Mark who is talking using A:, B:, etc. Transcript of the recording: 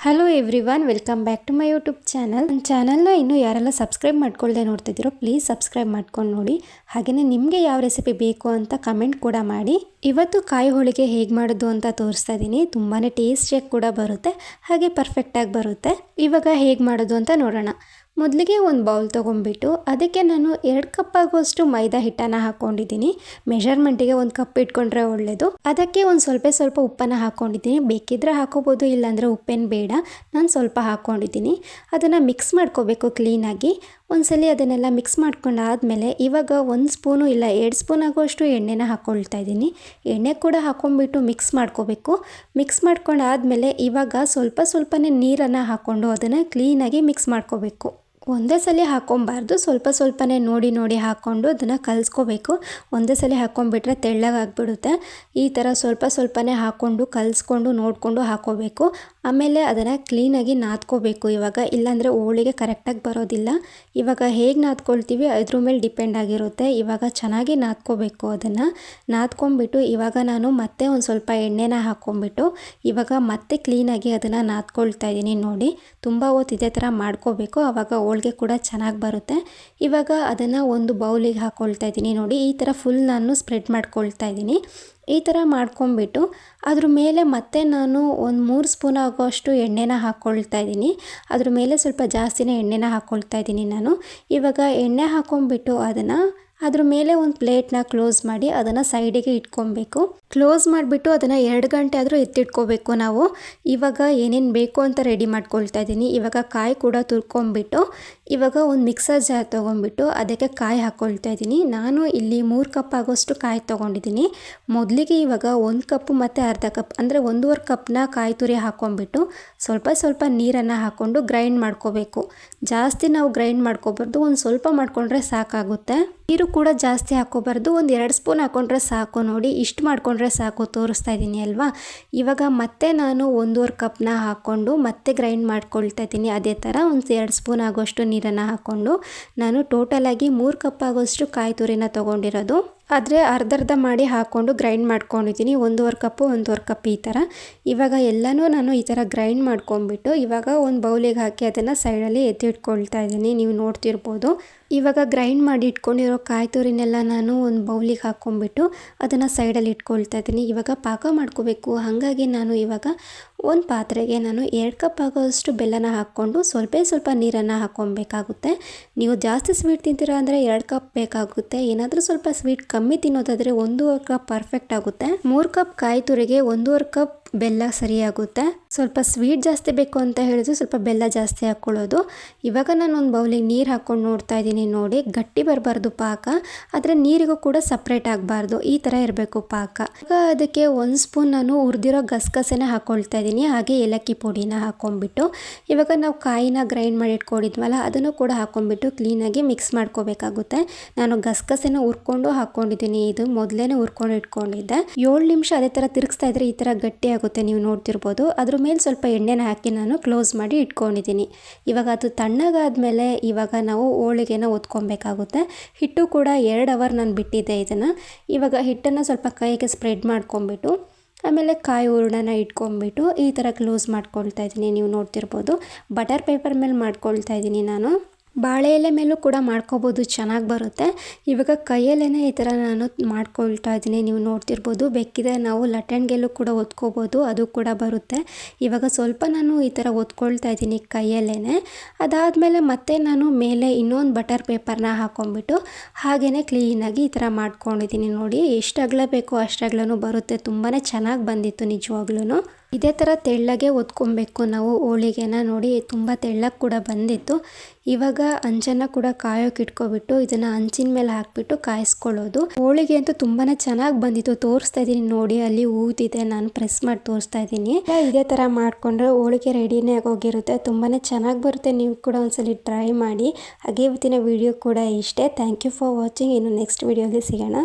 A: Hello everyone welcome back to my YouTube channel ನನ್ನ ಚಾನಲ್ನ ಇನ್ನೂ ಯಾರೆಲ್ಲ ಸಬ್ಸ್ಕ್ರೈಬ್ ಮಾಡ್ಕೊಳ್ಳದೆ ನೋಡ್ತಿದ್ದೀರೋ ಪ್ಲೀಸ್ ಸಬ್ಸ್ಕ್ರೈಬ್ ಮಾಡ್ಕೊಂಡು ನೋಡಿ. ಹಾಗೆಯೇ ನಿಮಗೆ ಯಾವ ರೆಸಿಪಿ ಬೇಕು ಅಂತ ಕಮೆಂಟ್ ಕೂಡ ಮಾಡಿ. ಇವತ್ತು ಕಾಯಿ ಹೋಳಿಗೆ ಹೇಗೆ ಮಾಡೋದು ಅಂತ ತೋರಿಸ್ತಾ ಇದ್ದೀನಿ ತುಂಬಾ ಟೇಸ್ಟಿಯಾಗಿ ಕೂಡ ಬರುತ್ತೆ, ಹಾಗೆ ಪರ್ಫೆಕ್ಟಾಗಿ ಬರುತ್ತೆ. ಇವಾಗ ಹೇಗೆ ಮಾಡೋದು ಅಂತ ನೋಡೋಣ. ಮೊದಲಿಗೆ ಒಂದು ಬೌಲ್ ತೊಗೊಂಡ್ಬಿಟ್ಟು ಅದಕ್ಕೆ ನಾನು ಎರಡು ಕಪ್ ಆಗುವಷ್ಟು ಮೈದಾ ಹಿಟ್ಟನ್ನು ಹಾಕ್ಕೊಂಡಿದ್ದೀನಿ ಮೆಷರ್ಮೆಂಟಿಗೆ ಒಂದು ಕಪ್ ಇಟ್ಕೊಂಡ್ರೆ ಒಳ್ಳೆಯದು ಅದಕ್ಕೆ ಒಂದು ಸ್ವಲ್ಪ ಸ್ವಲ್ಪ ಉಪ್ಪನ್ನು ಹಾಕ್ಕೊಂಡಿದ್ದೀನಿ ಬೇಕಿದ್ರೆ ಹಾಕೋಬೋದು, ಇಲ್ಲಾಂದರೆ ಉಪ್ಪೇನು ಬೇಡ. ನಾನು ಸ್ವಲ್ಪ ಹಾಕ್ಕೊಂಡಿದ್ದೀನಿ ಅದನ್ನು ಮಿಕ್ಸ್ ಮಾಡ್ಕೋಬೇಕು ಕ್ಲೀನಾಗಿ ಒಂದ್ಸಲಿ ಅದನ್ನೆಲ್ಲ ಮಿಕ್ಸ್ ಮಾಡ್ಕೊಂಡಾದಮೇಲೆ ಇವಾಗ ಒಂದು ಸ್ಪೂನು ಇಲ್ಲ, ಎರಡು ಸ್ಪೂನ್ ಆಗುವಷ್ಟು ಎಣ್ಣೆನ ಹಾಕ್ಕೊಳ್ತಾ ಇದ್ದೀನಿ. ಎಣ್ಣೆ ಕೂಡ ಹಾಕ್ಕೊಂಡ್ಬಿಟ್ಟು ಮಿಕ್ಸ್ ಮಾಡ್ಕೋಬೇಕು. ಮಿಕ್ಸ್ ಮಾಡ್ಕೊಂಡಾದಮೇಲೆ ಇವಾಗ ಸ್ವಲ್ಪ ಸ್ವಲ್ಪನೇ ನೀರನ್ನು ಹಾಕ್ಕೊಂಡು ಅದನ್ನು ಕ್ಲೀನಾಗಿ ಮಿಕ್ಸ್ ಮಾಡ್ಕೋಬೇಕು. ಒಂದೇ ಸಲ ಹಾಕ್ಕೊಬಾರ್ದು ಸ್ವಲ್ಪ ಸ್ವಲ್ಪನೇ ನೋಡಿ ನೋಡಿ ಹಾಕ್ಕೊಂಡು ಅದನ್ನು ಕಲಿಸ್ಕೋಬೇಕು. ಒಂದೇ ಸಲ ಹಾಕ್ಕೊಂಡ್ಬಿಟ್ರೆ ತೆಳ್ಳಗಾಗ್ಬಿಡುತ್ತೆ. ಈ ಥರ ಸ್ವಲ್ಪ ಸ್ವಲ್ಪನೇ ಹಾಕ್ಕೊಂಡು ಕಲಿಸ್ಕೊಂಡು, ನೋಡಿಕೊಂಡು ಹಾಕ್ಕೋಬೇಕು ಆಮೇಲೆ ಅದನ್ನು ಕ್ಲೀನಾಗಿ ನಾದ್ಕೋಬೇಕು ಇವಾಗ. ಇಲ್ಲಾಂದರೆ ಹೋಳಿಗೆ ಕರೆಕ್ಟಾಗಿ ಬರೋದಿಲ್ಲ. ಇವಾಗ ಹೇಗೆ ನಾದ್ಕೊಳ್ತೀವಿ ಅದ್ರ ಮೇಲೆ ಡಿಪೆಂಡ್ ಆಗಿರುತ್ತೆ. ಇವಾಗ ಚೆನ್ನಾಗಿ ನಾದ್ಕೋಬೇಕು ಅದನ್ನು. ನಾದ್ಕೊಂಬಿಟ್ಟು ಇವಾಗ ನಾನು ಮತ್ತೆ ಒಂದು ಸ್ವಲ್ಪ ಎಣ್ಣೆನ ಹಾಕ್ಕೊಂಬಿಟ್ಟು ಇವಾಗ ಮತ್ತೆ ಕ್ಲೀನಾಗಿ ಅದನ್ನು ನಾದ್ಕೊಳ್ತಾ ಇದ್ದೀನಿ ನೋಡಿ. ತುಂಬ ಹೊತ್ತು ಇದೇ ಥರ ಮಾಡ್ಕೋಬೇಕು. ಆವಾಗ ಹೋಳಿಗೆ ಕೂಡ ಚೆನ್ನಾಗಿ ಬರುತ್ತೆ. ಇವಾಗ ಅದನ್ನು ಒಂದು ಬೌಲಿಗೆ ಹಾಕ್ಕೊಳ್ತಾ ಇದ್ದೀನಿ. ನೋಡಿ, ಈ ಥರ ಫುಲ್ ನಾನು ಸ್ಪ್ರೆಡ್ ಮಾಡ್ಕೊಳ್ತಾ ಇದ್ದೀನಿ. ಈ ಥರ ಮಾಡ್ಕೊಂಬಿಟ್ಟು ಅದ್ರ ಮೇಲೆ ಮತ್ತೆ ನಾನು ಒಂದು ಮೂರು ಸ್ಪೂನ್ ಆಗೋಷ್ಟು ಎಣ್ಣೆನ ಹಾಕ್ಕೊಳ್ತಾ ಇದ್ದೀನಿ. ಅದ್ರ ಮೇಲೆ ಸ್ವಲ್ಪ ಜಾಸ್ತಿನೇ ಎಣ್ಣೆನ ಹಾಕ್ಕೊಳ್ತಾ ಇದ್ದೀನಿ ನಾನು. ಇವಾಗ ಎಣ್ಣೆ ಹಾಕ್ಕೊಂಬಿಟ್ಟು ಅದನ್ನು ಅದ್ರ ಮೇಲೆ ಒಂದು ಪ್ಲೇಟ್ನ ಕ್ಲೋಸ್ ಮಾಡಿ ಅದನ್ನು ಸೈಡಿಗೆ ಇಟ್ಕೊಬೇಕು. ಕ್ಲೋಸ್ ಮಾಡಿಬಿಟ್ಟು ಅದನ್ನು ಎರಡು ಗಂಟೆ ಆದರೂ ಎತ್ತಿಟ್ಕೋಬೇಕು ನಾವು. ಇವಾಗ ಏನೇನು ಬೇಕು ಅಂತ ರೆಡಿ ಮಾಡ್ಕೊಳ್ತಾ ಇದ್ದೀನಿ. ಇವಾಗ ಕಾಯಿ ಕೂಡ ತುರ್ಕೊಂಬಿಟ್ಟು ಇವಾಗ ಒಂದು ಮಿಕ್ಸರ್ ಜಾರ್ ತೊಗೊಂಬಿಟ್ಟು ಅದಕ್ಕೆ ಕಾಯಿ ಹಾಕ್ಕೊಳ್ತಾ ಇದ್ದೀನಿ. ನಾನು ಇಲ್ಲಿ ಮೂರು ಕಪ್ ಆಗೋಷ್ಟು ಕಾಯಿ ತೊಗೊಂಡಿದ್ದೀನಿ. ಮೊದಲಿಗೆ ಇವಾಗ ಒಂದು ಕಪ್ಪು ಮತ್ತು ಅರ್ಧ ಕಪ್ ಅಂದರೆ ಒಂದೂವರೆ ಕಪ್ನ ಕಾಯಿ ತುರಿ ಹಾಕ್ಕೊಂಬಿಟ್ಟು ಸ್ವಲ್ಪ ಸ್ವಲ್ಪ ನೀರನ್ನು ಹಾಕ್ಕೊಂಡು ಗ್ರೈಂಡ್ ಮಾಡ್ಕೋಬೇಕು. ಜಾಸ್ತಿ ನಾವು ಗ್ರೈಂಡ್ ಮಾಡ್ಕೋಬಾರ್ದು, ಒಂದು ಸ್ವಲ್ಪ ಮಾಡಿಕೊಂಡ್ರೆ ಸಾಕಾಗುತ್ತೆ. ನೀರು ಕೂಡ ಜಾಸ್ತಿ ಹಾಕ್ಕೋಬಾರ್ದು ಒಂದು ಎರಡು ಸ್ಪೂನ್ ಹಾಕ್ಕೊಂಡ್ರೆ ಸಾಕು ನೋಡಿ, ಇಷ್ಟು ಮಾಡ್ಕೊಂಡ್ರೆ ಸಾಕು, ತೋರಿಸ್ತಾ ಇದ್ದೀನಿ ಅಲ್ವಾ? ಇವಾಗ ಮತ್ತೆ ನಾನು ಒಂದೂವರೆ ಕಪ್ನ ಹಾಕ್ಕೊಂಡು ಮತ್ತೆ ಗ್ರೈಂಡ್ ಮಾಡ್ಕೊಳ್ತಾ ಇದ್ದೀನಿ ಅದೇ ಥರ ಒಂದು ಎರಡು ಸ್ಪೂನ್ ಆಗೋಷ್ಟು ನೀರನ್ನು ಹಾಕ್ಕೊಂಡು ನಾನು ಟೋಟಲಾಗಿ ಮೂರು ಕಪ್ ಆಗೋಷ್ಟು ಕಾಯಿ ತುರಿನ ತೊಗೊಂಡಿರೋದು. ಆದರೆ ಅರ್ಧರ್ಧ ಮಾಡಿ ಹಾಕ್ಕೊಂಡು ಗ್ರೈಂಡ್ ಮಾಡ್ಕೊಂಡಿದ್ದೀನಿ ಒಂದೂವರೆ ಕಪ್ಪು, ಒಂದೂವರೆ ಕಪ್ ಈ ಥರ. ಇವಾಗ ಎಲ್ಲನೂ ನಾನು ಈ ಥರ ಗ್ರೈಂಡ್ ಮಾಡ್ಕೊಂಡ್ಬಿಟ್ಟು ಇವಾಗ ಒಂದು ಬೌಲಿಗೆ ಹಾಕಿ ಅದನ್ನು ಸೈಡಲ್ಲಿ ಎತ್ತಿಟ್ಕೊಳ್ತಾ ಇದ್ದೀನಿ ನೀವು ನೋಡ್ತಿರ್ಬೋದು. ಇವಾಗ ಗ್ರೈಂಡ್ ಮಾಡಿ ಇಟ್ಕೊಂಡಿರೋ ಕಾಯಿ ತುರಿನೆಲ್ಲ ನಾನು ಒಂದು ಬೌಲಿಗೆ ಹಾಕ್ಕೊಂಬಿಟ್ಟು ಅದನ್ನು ಸೈಡಲ್ಲಿ ಇಟ್ಕೊಳ್ತಾ ಇದ್ದೀನಿ. ಇವಾಗ ಪಾಕ ಮಾಡ್ಕೋಬೇಕು. ಹಾಗಾಗಿ ನಾನು ಇವಾಗ ಒಂದು ಪಾತ್ರೆಗೆ ನಾನು ಎರಡು ಕಪ್ ಆಗೋಷ್ಟು ಬೆಲ್ಲನ ಹಾಕ್ಕೊಂಡು ಸ್ವಲ್ಪ ಸ್ವಲ್ಪ ನೀರನ್ನು ಹಾಕ್ಕೊಬೇಕಾಗುತ್ತೆ ನೀವು ಜಾಸ್ತಿ ಸ್ವೀಟ್ ತಿಂತೀರಾ ಅಂದರೆ ಎರಡು ಕಪ್ ಬೇಕಾಗುತ್ತೆ. ಏನಾದರೂ ಸ್ವಲ್ಪ ಸ್ವೀಟ್ ಕಮ್ಮಿ ತಿನ್ನೋದಾದರೆ ಒಂದೂವರೆ ಕಪ್ ಪರ್ಫೆಕ್ಟ್ ಆಗುತ್ತೆ. ಮೂರು ಕಪ್ ಕಾಯಿ ತುರಿಗೆ ಒಂದೂವರೆ ಕಪ್ ಬೆಲ್ಲ ಸರಿಯಾಗುತ್ತೆ. ಸ್ವಲ್ಪ ಸ್ವೀಟ್ ಜಾಸ್ತಿ ಬೇಕು ಅಂತ ಹೇಳಿದ್ರೆ ಸ್ವಲ್ಪ ಬೆಲ್ಲ ಜಾಸ್ತಿ ಹಾಕ್ಕೊಳ್ಳೋದು. ಇವಾಗ ನಾನು ಒಂದು ಬೌಲಿಗೆ ನೀರು ಹಾಕ್ಕೊಂಡು ನೋಡ್ತಾ ಇದ್ದೀನಿ ನೋಡಿ. ಗಟ್ಟಿ ಬರಬಾರ್ದು ಪಾಕ. ಆದರೆ ನೀರಿಗೂ ಕೂಡ ಸಪ್ರೇಟ್ ಆಗಬಾರ್ದು. ಈ ಥರ ಇರಬೇಕು ಪಾಕ. ಈಗ ಅದಕ್ಕೆ ಒಂದು ಸ್ಪೂನ್ ನಾನು ಹುರಿದಿರೋ ಗಸಗಸೆನ ಹಾಕ್ಕೊಳ್ತಾ ಇದ್ದೀನಿ. ಹಾಗೆ ಏಲಕ್ಕಿ ಪುಡಿನ ಹಾಕ್ಕೊಂಡ್ಬಿಟ್ಟು ಇವಾಗ ನಾವು ಕಾಯಿನ ಗ್ರೈಂಡ್ ಮಾಡಿ ಇಟ್ಕೊಂಡಿದ್ವಲ್ಲ, ಅದನ್ನು ಕೂಡ ಹಾಕ್ಕೊಂಡ್ಬಿಟ್ಟು ಕ್ಲೀನಾಗಿ ಮಿಕ್ಸ್ ಮಾಡ್ಕೋಬೇಕಾಗುತ್ತೆ. ನಾನು ಗಸಗಸೆನ ಹುರ್ಕೊಂಡು ಹಾಕ್ಕೊಂಡಿದ್ದೀನಿ ಇದು ಮೊದಲೇ ಹುರ್ಕೊಂಡು ಇಟ್ಕೊಂಡಿದ್ದೆ. ಏಳು ನಿಮಿಷ ಅದೇ ಥರ ತಿರುಗಿಸ್ತಾ ಇದ್ರೆ ಈ ಥರ ಗಟ್ಟಿ ಆಗುತ್ತೆ ನೀವು ನೋಡ್ತಿರ್ಬೋದು. ಅದ್ರ ಮೇಲೆ ಸ್ವಲ್ಪ ಎಣ್ಣೆನ ಹಾಕಿ ನಾನು ಕ್ಲೋಸ್ ಮಾಡಿ ಇಟ್ಕೊಂಡಿದ್ದೀನಿ. ಇವಾಗ ಅದು ತಣ್ಣಗಾದಮೇಲೆ ಇವಾಗ ನಾವು ಹೋಳಿಗೆನ ಒತ್ಕೊಬೇಕಾಗುತ್ತೆ ಹಿಟ್ಟು ಕೂಡ ಎರಡು ಅವರ್ ನಾನು ಬಿಟ್ಟಿದ್ದೆ ಇದನ್ನು. ಇವಾಗ ಹಿಟ್ಟನ್ನು ಸ್ವಲ್ಪ ಕೈಗೆ ಸ್ಪ್ರೆಡ್ ಮಾಡ್ಕೊಂಬಿಟ್ಟು ಆಮೇಲೆ ಕಾಯಿ ಹೂರ್ಣನ ಇಟ್ಕೊಂಬಿಟ್ಟು ಈ ಥರ ಕ್ಲೋಸ್ ಮಾಡ್ಕೊಳ್ತಾ ಇದ್ದೀನಿ. ನೀವು ನೋಡ್ತಿರ್ಬೋದು. ಬಟರ್ ಪೇಪರ್ ಮೇಲೆ ಮಾಡ್ಕೊಳ್ತಾ ಇದ್ದೀನಿ ನಾನು. ಬಾಳೆ ಎಲೆ ಮೇಲೂ ಕೂಡ ಮಾಡ್ಕೋಬೋದು, ಚೆನ್ನಾಗಿ ಬರುತ್ತೆ. ಇವಾಗ ಕೈಯಲ್ಲೇ ಈ ಥರ ನಾನು ಮಾಡ್ಕೊಳ್ತಾ ಇದ್ದೀನಿ, ನೀವು ನೋಡ್ತಿರ್ಬೋದು. ಬೇಕಿದ್ರೆ ನಾವು ಲಟಣ್ಗೆಲ್ಲೂ ಕೂಡ ಒತ್ಕೋಬೋದು, ಅದು ಕೂಡ ಬರುತ್ತೆ. ಇವಾಗ ಸ್ವಲ್ಪ ನಾನು ಈ ಥರ ಒತ್ಕೊಳ್ತಾ ಇದ್ದೀನಿ ಕೈಯಲ್ಲೇ ಅದಾದಮೇಲೆ ಮತ್ತೆ ನಾನು ಮೇಲೆ ಇನ್ನೊಂದು ಬಟರ್ ಪೇಪರ್ನ ಹಾಕೊಂಡ್ಬಿಟ್ಟು ಹಾಗೆಯೇ ಕ್ಲೀನಾಗಿ ಈ ಥರ ಮಾಡ್ಕೊಂಡಿದ್ದೀನಿ ನೋಡಿ. ಎಷ್ಟು ಅಗಲ ಬೇಕೋ ಅಷ್ಟು ಅಗಲನೂ ಬರುತ್ತೆ. ತುಂಬಾ ಚೆನ್ನಾಗಿ ಬಂದಿತ್ತು ನಿಜವಾಗ್ಲೂ ಇದೇ ಥರ ತೆಳ್ಳಗೆ ಒತ್ಕೊಬೇಕು ನಾವು ಹೋಳಿಗೆನ ನೋಡಿ ತುಂಬ ತೆಳ್ಳಗೆ ಕೂಡ ಬಂದಿತ್ತು. ಇವಾಗ ಅಂಚನ್ನು ಕೂಡ ಕಾಯೋಕೆ ಇಟ್ಕೊಬಿಟ್ಟು ಇದನ್ನು ಹಂಚಿನ ಮೇಲೆ ಹಾಕ್ಬಿಟ್ಟು ಕಾಯಿಸ್ಕೊಳ್ಳೋದು. ಹೋಳಿಗೆ ಅಂತೂ ತುಂಬಾ ಚೆನ್ನಾಗಿ ಬಂದಿತ್ತು. ತೋರಿಸ್ತಾ ಇದ್ದೀನಿ ನೋಡಿ, ಅಲ್ಲಿ ಊದಿದೆ. ನಾನು ಪ್ರೆಸ್ ಮಾಡಿ ತೋರಿಸ್ತಾ ಇದ್ದೀನಿ. ಇದೇ ಥರ ಮಾಡಿಕೊಂಡ್ರೆ ಹೋಳಿಗೆ ರೆಡಿನೇ ಆಗೋಗಿರುತ್ತೆ. ತುಂಬಾ ಚೆನ್ನಾಗಿ ಬರುತ್ತೆ. ನೀವು ಕೂಡ ಒಂದ್ಸಲಿ ಟ್ರೈ ಮಾಡಿ. ಹಾಗೆ ಇವತ್ತಿನ ವಿಡಿಯೋ ಕೂಡ ಇಷ್ಟೇ. Thank you for watching. ಇನ್ನು ನೆಕ್ಸ್ಟ್ ವಿಡಿಯೋಲಿ ಸಿಗೋಣ.